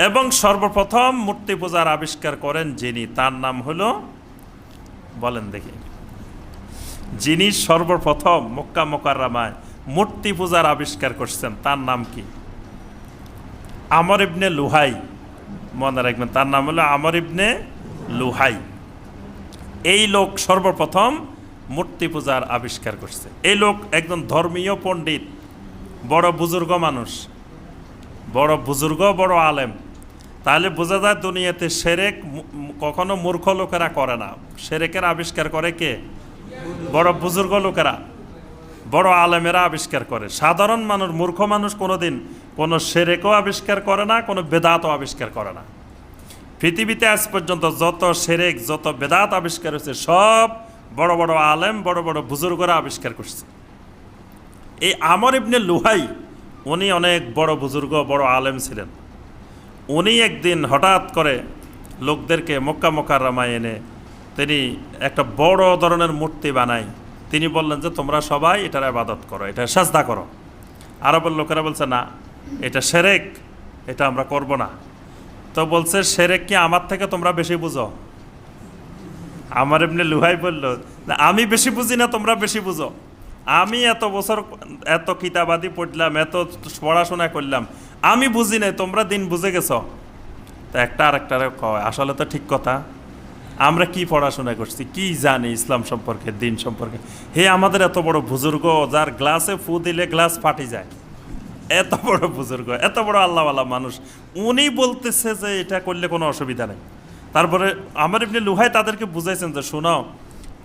এবং সর্বপ্রথম মূর্তি পূজার আবিষ্কার করেন যিনি। তার নাম হলো, বলেন দেখি। যিনি সর্বপ্রথম মক্কা মোকাররামায় মূর্তি পূজার আবিষ্কার করছেন, তার নাম কি? আমর ইবনে লুহাই। মনে রাখবেন, তার নাম হলো আমর ইবনে লুহাই। এই লোক সর্বপ্রথম মূর্তি পূজার আবিষ্কার করছে। এই লোক একজন ধর্মীয় পণ্ডিত, বড় বুজুর্গ মানুষ। বড় বুজুর্গ, বড় আলেম। তাহলে বোঝা যায় দুনিয়াতে সেরেক কখনো মূর্খ লোকেরা করে না। সেরেকের আবিষ্কার করে কে? বড় বুজুর্গ লোকেরা। বড় আলেমেরা আবিষ্কার করে। সাধারণ মানুষ, মূর্খ মানুষ কোনোদিন কোনো সেরেকও আবিষ্কার করে না, কোনো বেদাতও আবিষ্কার করে না। পৃথিবীতে আজ পর্যন্ত যত সেরেক, যত বেদাত আবিষ্কার হয়েছে, সব বড় বড় আলেম, বড় বড় বুজুর্গরা আবিষ্কার করছে। এই আমর ইবনে লুহাই, উনি অনেক বড় বুজুর্গ, বড় আলেম ছিলেন। উনি একদিন হঠাৎ করে লোকদেরকে মক্কা মোকাররামায় এনে তিনি একটা বড় ধরনের মূর্তি বানাই তিনি বললেন যে, তোমরা সবাই এটার আবাদত করো এটা সাজদা করো। আরবের লোকেরা বলছে, না, এটা সেরেক, এটা আমরা করব না। তো বলছে, সেরেক কি আমার থেকে তোমরা বেশি বুঝো? আমার এমনি লুহাই বলল আমি বেশি বুঝি না, তোমরা বেশি বুঝো। আমি এত বছর এত কিতাবাদি পড়লাম, এত পড়াশোনা করলাম, আমি বুঝি নাই, তোমরা দিন বুঝে গেছ। তা একটা আর একটা কয়, আসলে তো ঠিক কথা, আমরা কি পড়াশোনা করছি, কি জানি ইসলাম সম্পর্কে, দিন সম্পর্কে। হে আমাদের এত বড় বুজুর্গ, যার গ্লাসে ফু দিলে গ্লাস ফাটি যায়। এত বড় বুজুর্গ, এত বড় আল্লাহওয়ালা মানুষ, উনি বলতেছে যে এটা করলে কোনো অসুবিধা নেই। তারপরে আমার এমনি লুহাই তাদেরকে বুঝাইছেন যে, শোনো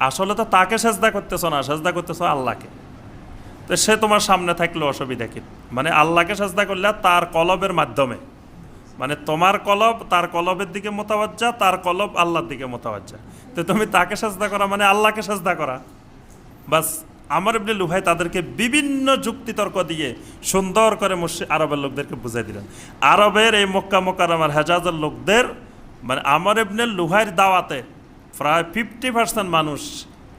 আসলে তো তাকে সেজদা করতেছ না, সেজদা করতেছ আল্লাহকে। তো সে তোমার সামনে থাকলে অসুবিধা কি? মানে আল্লাহকে সেজদা করলে তার কলবের মাধ্যমে। মানে তোমার কলব, তার কলবের দিকে মোতাবাজ্জা তার কলব আল্লাহর দিকে মোতাবাজ্জা তো তুমি তাকে সাজদা করা মানে আল্লাহকে সাজদা করা। বাস, আমার এমনি লুহাই তাদেরকে বিভিন্ন যুক্তিতর্ক দিয়ে সুন্দর করে মুর্শি আরবের লোকদেরকে বুঝাই দিলেন। আরবের এই মক্কা মক্কার আমার হেজাজের লোকদের মানে আমার এমনি লুহাইয়ের দাওয়াতে প্রায় ফিফটি পার্সেন্ট মানুষ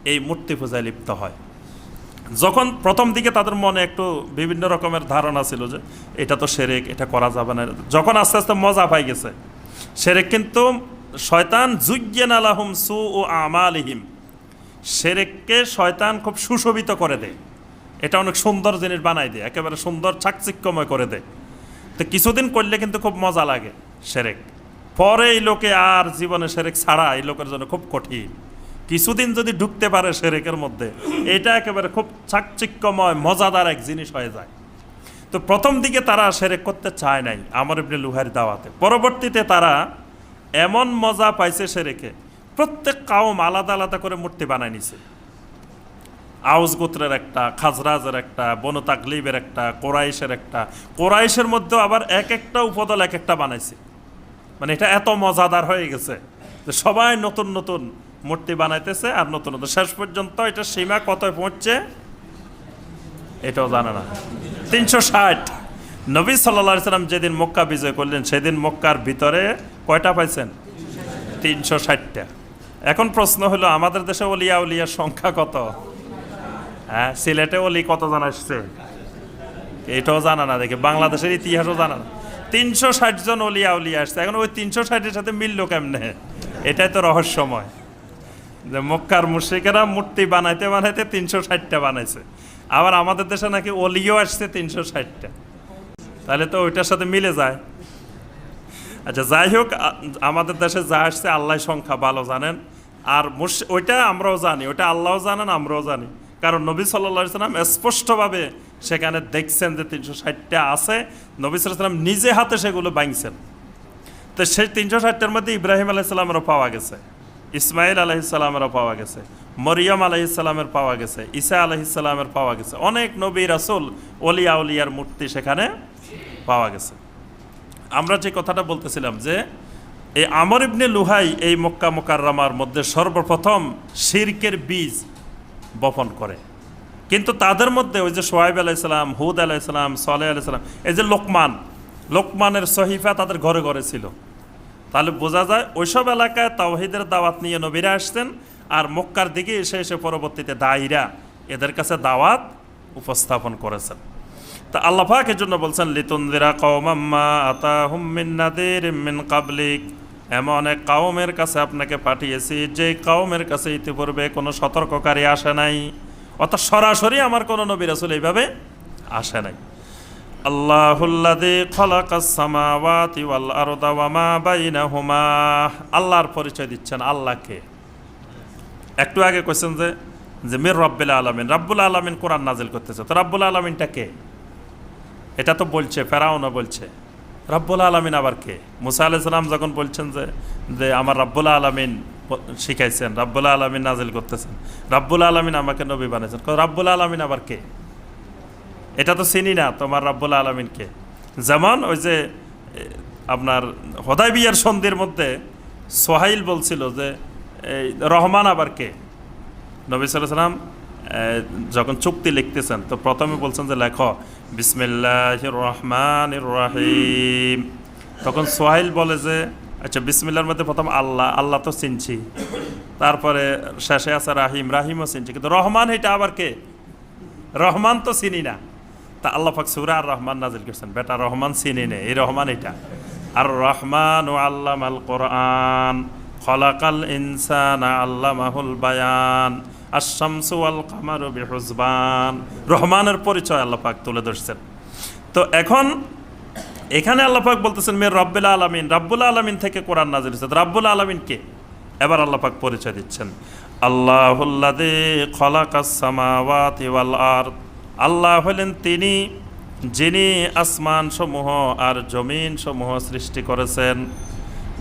এই মূর্তি পূজায় লিপ্ত হয়। যখন প্রথম দিকে তাদের মনে একটু বিভিন্ন রকমের ধারণা ছিল যে এটা তো সেরেক, এটা করা যাবে না। যখন আস্তে আস্তে মজা পাই গেছে। সেরেক কিন্তু শয়তান জুজ্ঞেন আলাহুম সু ও আমালিহিম। সেরেককে শয়তান খুব সুশোভিত করে দেয়। এটা অনেক সুন্দর জিনিস বানাই দেয়। একেবারে সুন্দর, চাকচিক্যময় করে দেয়। তো কিছুদিন করলে কিন্তু খুব মজা লাগে সেরেক। পরে এই লোকে আর জীবনে সেরেক ছাড়া এই লোকের জন্য খুব কঠিন। কিছুদিন যদি ঢুকতে পারে সেরেকের মধ্যে, এটা একেবারে খুব চাকচিক্যময়, মজাদার এক জিনিস হয়ে যায়। তো প্রথম দিকে তারা সেরেক করতে চায় নাই আমার এমনি লুহার দাওয়াতে। পরবর্তীতে তারা এমন মজা পাইছে সেরেকে, প্রত্যেক কাউম আলাদা আলাদা করে মূর্তি বানায় নিছে। আউস গোত্রের একটা, খাজরাজের একটা, বনু তাকলিবের একটা, কোরাইশের একটা। কোরাইশের মধ্যেও আবার এক একটা উপদল এক একটা বানাইছে। মানে এটা এত মজাদার হয়ে গেছে যে সবাই নতুন নতুন মূর্তি বানাইতেছে আর নতুন নতুন। শেষ পর্যন্ত এটা সীমা কত পৌঁছছে এটাও জানে না। তিনশো ষাট। নবী সাল্লা সাল্লাম যেদিন মক্কা বিজয় করলেন, সেদিন মক্কার ভিতরে কয়টা পাইছেন? তিনশো ষাটটা। এখন প্রশ্ন হলো, আমাদের দেশে অলিয়া উলিয়ার সংখ্যা কত? হ্যাঁ সিলেটে অলি কত জন আসছে? এটাও জানা না, দেখে। বাংলাদেশের ইতিহাসও জানা না। তিনশো ষাট জন অলিয়া উলিয়া আসছে। এখন ওই তিনশো ষাটের সাথে মিললো কেমনে? এটাই তো রহস্যময়। যে মক্কার মুশ্রিকেরা মূর্তি বানাইতে বানাইতে তিনশো ষাটটা বানাইছে। আবার আমাদের দেশে নাকি অলিও আসছে তিনশো ষাটটা। তাহলে তো ওইটার সাথে মিলে যায়। আচ্ছা যাই হোক আমাদের দেশে যা আসছে আল্লাহ সংখ্যা ভালো জানেন। আর ওইটা আমরাও জানি, ওইটা আল্লাহও জানেন, আমরাও জানি। কারণ নবী সাল্লা সাল্লাম স্পষ্টভাবে সেখানে দেখছেন যে তিনশো ষাটটা আছে। নবী সাল্লাম নিজে হাতে সেগুলো বাঁধছেন তো সেই তিনশো ষাটটার মধ্যে ইব্রাহিম আলাইসাল্লামেরও পাওয়া গেছে ইসমাইল আলহিসাল্লামেরও পাওয়া গেছে, মরিয়ম আলহিসাল্লামের পাওয়া গেছে, ঈসা আলহিসাল্লামের পাওয়া গেছে। অনেক নবী রাসুল অলিয়া উলিয়ার মূর্তি সেখানে পাওয়া গেছে। আমরা যে কথাটা বলতেছিলাম যে, এই আমর ইবনে লুহাই এই মক্কা মোকাররামার মধ্যে সর্বপ্রথম শিরকের বীজ বপন করে। কিন্তু তাদের মধ্যে ওই যে সোহাইব আলাইসালাম হুদ আলাইসালাম সালেহ আলাইসালাম এই যে লোকমান, লোকমানের সহিফা তাদের ঘরে ঘরে ছিল। তাহলে বোঝা যায় ওইসব এলাকায় তাওহিদের দাওয়াত নিয়ে নবীরা আসতেন আর মক্কার দিকে এসে এসে পরবর্তীতে দায়ীরা এদের কাছে দাওয়াত উপস্থাপন করেছেন। তা আল্লাহ পাক এর জন্য বলছেন, লিতুনদিরা কওমাম্মা আতাহুম মিন নাদির মিন কাবলিক এমন এক কাউমের কাছে আপনাকে পাঠিয়েছি, যে কাউমের কাছে ইতিপূর্বে কোনো সতর্ককারী আসে নাই। অর্থাৎ সরাসরি আমার কোনো নবী রাসূল এইভাবে আসে নাই। আল্লাহর পরিচয় দিচ্ছেন আল্লাহকে। একটু আগে কোয়েশ্চেন যে যে মির রব্বুল আলমিন, রাব্বুল আলমিন কোরআন নাজিল করতেছে। তো রাব্বুল আলমিনটা কে? এটা তো বলছে, ফেরাউনও বলছে। রাব্বুল আলমিন আবার কে? মুসা আলাইসালাম যখন বলছেন যে যে আমার রাব্বুল আলমিন শিখাইছেন, রাব্বুল আলমিন নাজিল করতেছেন। রাব্বুল আলমিন আমাকে নবী বানিয়েছেন। রাব্বুল আলমিন আবার কে? এটা তো চিনি না, তোমার রাব্বুল আলমিনকে যেমন ওই যে আপনার হদাই বিয়ার সন্ধির মধ্যে সোহাইল বলছিল যে এই রহমান আবার কে? নবী সাল্লাম যখন চুক্তি লিখতেছেন, তো প্রথমে বলছেন যে, লেখ বিসমিল্লাহ রহমান রাহিম। তখন সোহাইল বলে যে আচ্ছা বিসমিল্লার মধ্যে প্রথম আল্লাহ আল্লাহ তো চিনছি। তারপরে শেষে আছে রাহিম, রাহিমও চিনছি। কিন্তু রহমান এটা আবার কে? রহমান তো চিনি না। তা আল্লাহ পাক সুরা আর রহমান নাজিল করছেন। বেটা, রহমান চিনি নে এই রহমান এটা। আর রহমান ও আল্লাম আল কোরআন, খলাকাল ইনসান আল্লাহ মাহুল বায়ান আশামসু আল কামারু বিহুজবান। রহমানের পরিচয় আল্লাহ পাক তুলে ধরছেন। তো এখন এখানে আল্লাহ পাক বলতেছেন মেয়ের রব্বুল আলমিন। রাব্বুল আলমিন থেকে কোরআন নাজিল হচ্ছে রাব্বুল আলমিন কে? এবার আল্লাহ পাক পরিচয় দিচ্ছেন। আরদ। আল্লাহ হলেন তিনি যিনি আসমান সমূহ আর জমিন সমূহ সৃষ্টি করেছেন।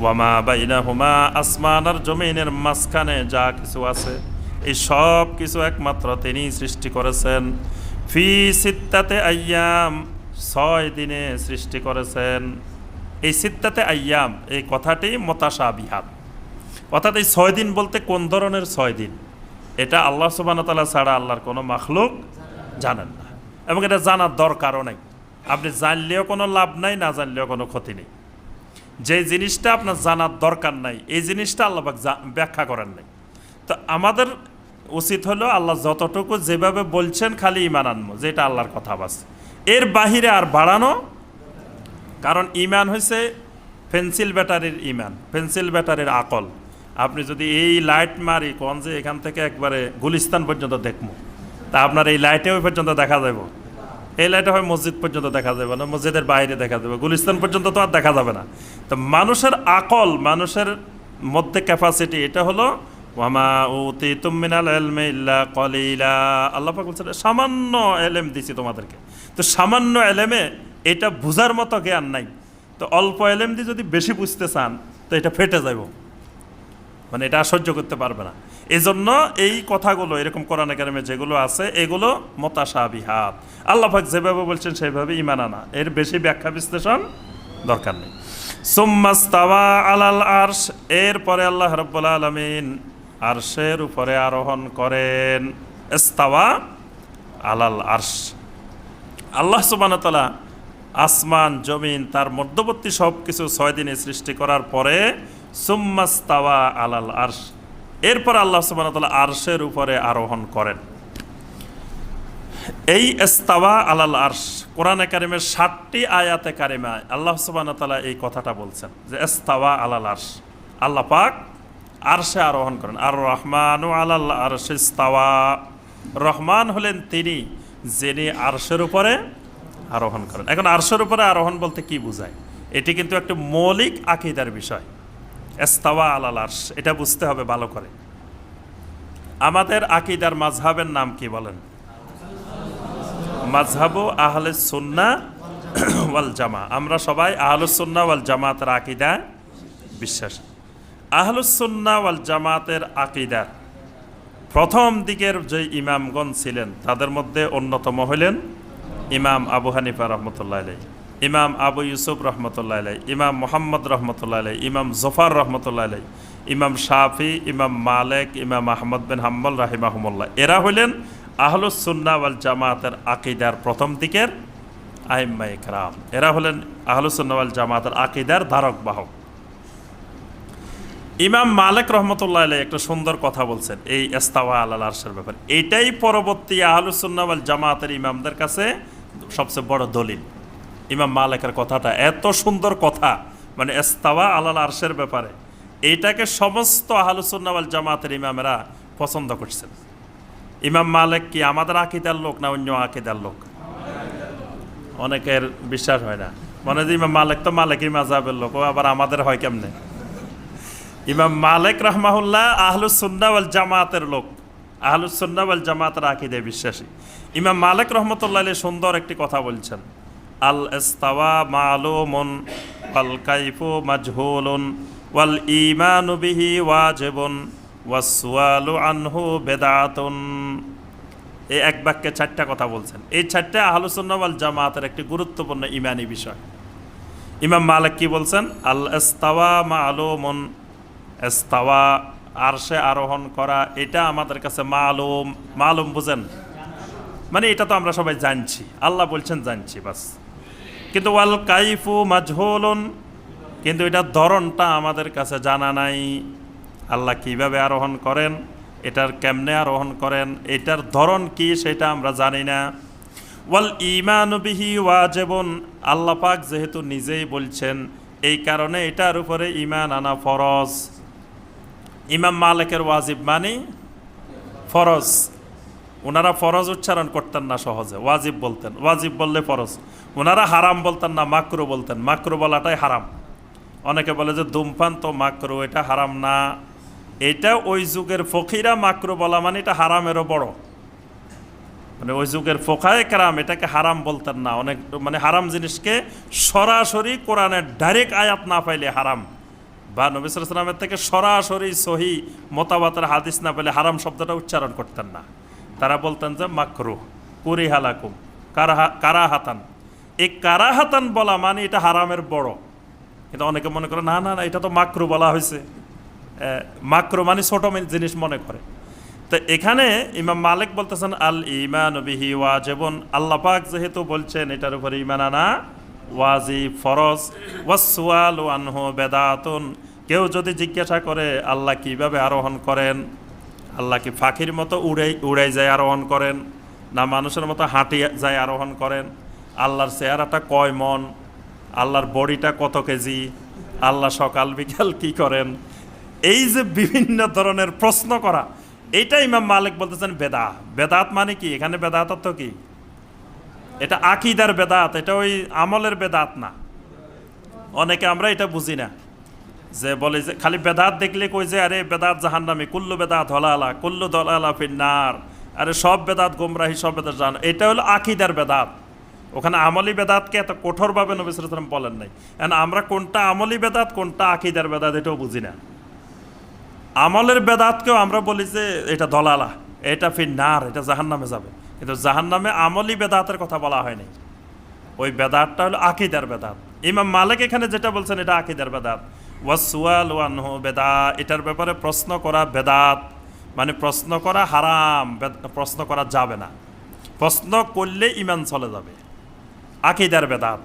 ওয়ামা বাইনা হুমা আসমান আর জমিনের মাঝখানে যা কিছু আছে, এই সব কিছু একমাত্র তিনি সৃষ্টি করেছেন। ফি সিত্তাতে আయ్যাম ছয় দিনে সৃষ্টি করেছেন। এই সিত্তাতে আయ్যাম এই কথাটি মতাশা বিহাত অর্থাৎ এই ছয় দিন বলতে কোন ধরনের ছয় দিন? এটা আল্লাহ সুবান তালা ছাড়া আল্লাহর কোনো মাখলুক জানেন না। এবং এটা জানার দরকারও নেই। আপনি জানলেও কোনো লাভ নাই, না জানলেও কোনো ক্ষতি নেই। যে জিনিসটা আপনার জানার দরকার নাই, এই জিনিসটা আল্লাহ ব্যাখ্যা করেন নাই। তো আমাদের উচিত হলো আল্লাহ যতটুকু যেভাবে বলছেন খালি ইমান আনব যেটা আল্লাহর কথা বাস। এর বাহিরে আর বাড়ানো, কারণ ইমান হয়েছে পেন্সিল ব্যাটারির ইমান, পেন্সিল ব্যাটারির আকল। আপনি যদি এই লাইট মারি, কোন যে এখান থেকে একবারে গুলিস্তান পর্যন্ত দেখব তা আপনার এই লাইটে ওই পর্যন্ত দেখা যাবে এই লাইটে হয় মসজিদ পর্যন্ত দেখা যাবে না, মসজিদের বাইরে দেখা যাবে গুলিস্তান পর্যন্ত তো আর দেখা যাবে না। তো মানুষের আকল, মানুষের মধ্যে ক্যাপাসিটি এটা হলো ওয়ামা এলমে ইল্লা কলিলা। আল্লাহ পাক বলছেন, সামান্য এলেম দিছি তোমাদেরকে। তো সামান্য এলেমে এটা বুঝার মতো জ্ঞান নাই। তো অল্প এলেম দিয়ে যদি বেশি বুঝতে চান, তো এটা ফেটে যাইব। মানে এটা সহ্য করতে পারবে না। এই জন্য এই কথাগুলো, এরকম কোরআন একাডেমে যেগুলো আছে, এগুলো মতাশা বিহাত আল্লাহ পাক যেভাবে বলছেন সেইভাবে ইমান আনা। এর বেশি ব্যাখ্যা বিশ্লেষণ দরকার নেই। সুম্মাস্তাওয়া আলাল আরশ। এরপরে আল্লাহ রব্বুল আলমিন আরশের উপরে আরোহণ করেন। ইস্তাওয়া আলাল আরশ। আল্লাহ সুবানতলা আসমান, জমিন, তার মধ্যবর্তী সব কিছু ছয় দিনে সৃষ্টি করার পরে সুম্মাস্তাওয়া আলাল আরশ। এরপর আল্লাহ সুবানতলা আরশের উপরে আরোহণ করেন। এই এস্তাওয়া আলাল আরশ, কোরআন কারিমের ষাটটি আয়াতে কারিমায় আল্লাহ সুবানতলা এই কথাটা বলছেন যে এস্তাওয়া আলাল আরশ। আল্লাহ পাক আরশে আরোহণ করেন আর রহমান আলাল আরশ রহমান হলেন তিনি যিনি আরশের উপরে আরোহণ করেন। এখন আরশের উপরে আরোহণ বলতে কি বোঝায়? এটি কিন্তু একটা মৌলিক আকিদার বিষয়। এস্তাওয়া আলাল আরশ, এটা বুঝতে হবে ভালো করে। আমাদের আকিদার মাঝহাবের নাম কি বলেন? মাঝহাবু আহলে সুন্না ওয়াল জামা আমরা সবাই আহলুসুন্না ওয়াল জামাতের আকিদায় বিশ্বাস। আহলুসুন্না ওয়াল জামাতের আকিদার প্রথম দিকের যে ইমামগণ ছিলেন, তাদের মধ্যে অন্যতম হলেন ইমাম আবু হানিফা রহমতুল্লাহ আলাই ইমাম আবু ইউসুফ রহমতুল্লাহ আলাই ইমাম মোহাম্মদ রহমতুল্লাহ আলাই ইমাম জফার রহমতুল্লাহ আলাই ইমাম শাফি, ইমাম মালেক, ইমাম আহমদ বিন হাম্বল রাহিমাহমুল্লাহ। এরা হলেন আহলুসুন্না ওয়াল জামাতের আকিদার প্রথম দিকের আইম্মা ইকরাম এরা হলেন আহলুসুন্না ওয়াল জামাতের আকিদার ধারক বাহক। ইমাম মালিক রহমতুল্লাহ আলাই একটা সুন্দর কথা বলছেন এই এস্তাওয়া আল আরশের ব্যাপারে। এটাই পরবর্তী আহলুসুন্নাওয়াল জামাতের ইমামদের কাছে সবচেয়ে বড় দলিল। ইমাম মালিকের কথাটা এত সুন্দর কথা মানে এস্তাওয়া আলাল আরশের ব্যাপারে এইটাকে সমস্ত আহলুসুন্নাওয়াল জামাতের ইমামেরা পছন্দ করছেন। ইমাম মালিক কি আমাদের আকিদার লোক না অন্য আকিদার লোক? অনেকের বিশ্বাস হয় না। মনে যে ইমাম মালিক তো মালিকই মাজাবের লোক, ও আবার আমাদের হয় কেমনে? ইমাম মালিক রহমাহুল্লাহ আহলুস সুন্নাওয়াল জামাতের লোক। আহলুস সুন্নাওয়াল জামাতের আকিদে বিশ্বাসী। ইমাম মালিক রহমতুল্লাহ আলী সুন্দর একটি কথা বলছেন। আল ইস্তাওয়া মালুমুন, ওয়াল কাইফু মাজহুলুন, ওয়াল ঈমানু বিহি ওয়াজিবুন ওয়াস সুয়ালু আনহু বেদাতুন। এই এক বাক্যে চারটা কথা বলছেন। এই চারটা আহলুসুন্নাওয়াল জামাতের একটি গুরুত্বপূর্ণ ইমানি বিষয়। ইমাম মালিক কি বলছেন? আল এস্তাওয়া মালুমুন এস্তাওয়া, আরশে আরোহণ করা, এটা আমাদের কাছে মালুম মালুম বুঝেন? মানে এটা তো আমরা সবাই জানছি। আল্লাহ বলছেন জানছি বাস। কিন্তু ওয়াল কাইফু মাজহুলুন কিন্তু এটার ধরনটা আমাদের কাছে জানা নাই। আল্লাহ কীভাবে আরোহণ করেন, এটার কেমনে আরোহণ করেন, এটার ধরন কি সেটা আমরা জানি না। ওয়াল ইমান বিহি ওয়াজেবন, আল্লাহ পাক যেহেতু নিজেই বলছেন, এই কারণে এটার উপরে ইমান আনা ফরজ। ইমাম মালিকের ওয়াজিব মানে ফরজ। ওনারা ফরজ উচ্চারণ করতেন না সহজে। ওয়াজিব বলতেন। ওয়াজিব বললে ফরজ। ওনারা হারাম বলতেন না, মাকরু বলতেন। মাকরু বলাটাই হারাম। অনেকে বলে যে ধূমপান তো মাকরু, এটা হারাম না। এটা ওই যুগের ফকিরা মাকরু বলা মানে এটা হারামেরও বড়। মানে ওই যুগের ফোকায় কেরাম এটাকে হারাম বলতেন না। অনেক মানে হারাম জিনিসকে সরাসরি কোরআনের ডাইরেক্ট আয়াত না পাইলে হারাম। বা নবিসামের থেকে সরাসরি সহি মোতাবাতের হাদিস না পেলে হারাম শব্দটা উচ্চারণ করতেন না। তারা বলতেন যে মাকরু কুরি হালাকুম কারাহা, কারাহাতান। এই কারাহাতান বলা মানে এটা হারামের বড়। কিন্তু অনেকে মনে করে, না না না, এটা তো মাকরু বলা হয়েছে। মাকরু মানে ছোট জিনিস মনে করে। তো এখানে ইমাম মালিক বলতেছেন আল ইমান বিহি ওয়াজেবন। আল্লাহ পাক যেহেতু বলছেন, এটার উপরে ইমান আনা ওয়াজি ফরজ, ওয়াসওয়াল আনহু বেদাতুন। কেউ যদি জিজ্ঞাসা করে, আল্লাহ কীভাবে আরোহণ করেন? আল্লাহ কি ফাঁকির মতো উড়াই উড়াই যায় আরোহণ করেন? না মানুষের মতো হাঁটি যায় আরোহণ করেন? আল্লাহর চেহারাটা কয় মন? আল্লাহর বডিটা কত কেজি? আল্লাহ সকাল বিকাল কি করেন? এই যে বিভিন্ন ধরনের প্রশ্ন করা, এইটা ইমাম মালিক বলতেছেন বেদা বেদাত মানে কি? এখানে বেদাত তো কি? এটা আকিদার বেদাত, এটা ওই আমলের বেদাত না। অনেকে আমরা এটা বুঝি না। যে বলে যে, খালি বেদাত দেখলে কই যে, আরে বেদাত জাহান্নামি, কুল্লু বেদাত হলালা কুল্লু দলালা ফিন্নার। আরে সব বেদাত গোমরাহি, সব বেদাত জাহান। এটা হলো আকিদার বেদাত। ওখানে আমলি বেদাতকে এত কঠোরভাবে নবী সালাম বলেন নাই। এখন আমরা কোনটা আমলি বেদাত, কোনটা আকিদার বেদাত, এটাও বুঝি না। আমলের বেদাতকেও আমরা বলি যে, এটা দলালা এটা ফির নার এটা জাহান নামে যাবে। কিন্তু জাহান নামে আমলি বেদাতের কথা বলা হয়নি। ওই বেদাতটা হলো আকিদার বেদাত। ইমাম মালিক এখানে যেটা বলছেন, এটা আকিদার বেদাত। ওয়াসুয়াল ওয়ানহু বেদা, এটার ব্যাপারে প্রশ্ন করা বেদাত। মানে প্রশ্ন করা হারাম প্রশ্ন করা যাবে না। প্রশ্ন করলে ইমান চলে যাবে। আকিদার বেদাত।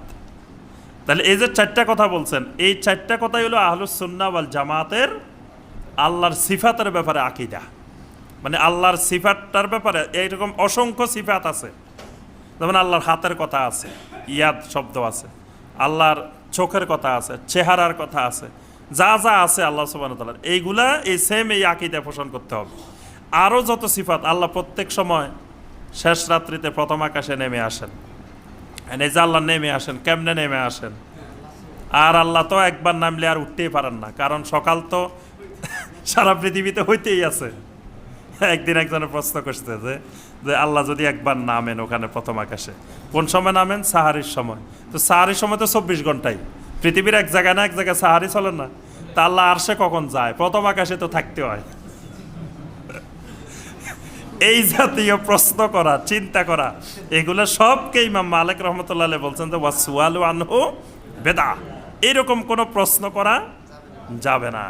তাহলে এই যে চারটা কথা বলছেন, এই চারটা কথাই হলো আহলুস সুন্না ওয়াল জামাতের আল্লাহর সিফাতের ব্যাপারে আকিদা। মানে আল্লাহর সিফাতটার ব্যাপারে এইরকম অসংখ্য সিফাত আছে। যেমন আল্লাহর হাতের কথা আছে, ইয়াদ শব্দ আছে, আল্লাহর চোখের কথা আছে, চেহারার কথা আছে, যা যা আছে আল্লাহ সুবাহতালার এইগুলা এই সেম এই আকিদা পোষণ করতে হবে। আরও যত সিফাত আল্লাহ প্রত্যেক সময় শেষ রাত্রিতে প্রথম আকাশে নেমে আসেন। এই যে আল্লাহ নেমে আসেন, কেমনে নেমে আসেন? আর আল্লাহ তো একবার নামলে আর উঠতেই পারেন না, কারণ সকাল তো সারা পৃথিবীতে হইতেই আছে। একদিন একজনের প্রশ্ন করছে যে যে আল্লাহ যদি একবার নামেন ওখানে প্রথম আকাশে, কোন সময় নামেন? সাহারির সময়। তো সাহারির সময় তো চব্বিশ ঘন্টাই। পৃথিবীর এক জায়গায় না এক জায়গায় সাহারি চলে না। তা আল্লাহ আর সে কখন যায়? প্রথম আকাশে তো থাকতে হয়। এই জাতীয় প্রশ্ন করা, চিন্তা করা, এগুলো সবকে ইমাম মালিক রহমতুল্লাহ বলছেন যে ওয়াসুয়ালু আনহু বেদা এরকম কোনো প্রশ্ন করা যাবে না।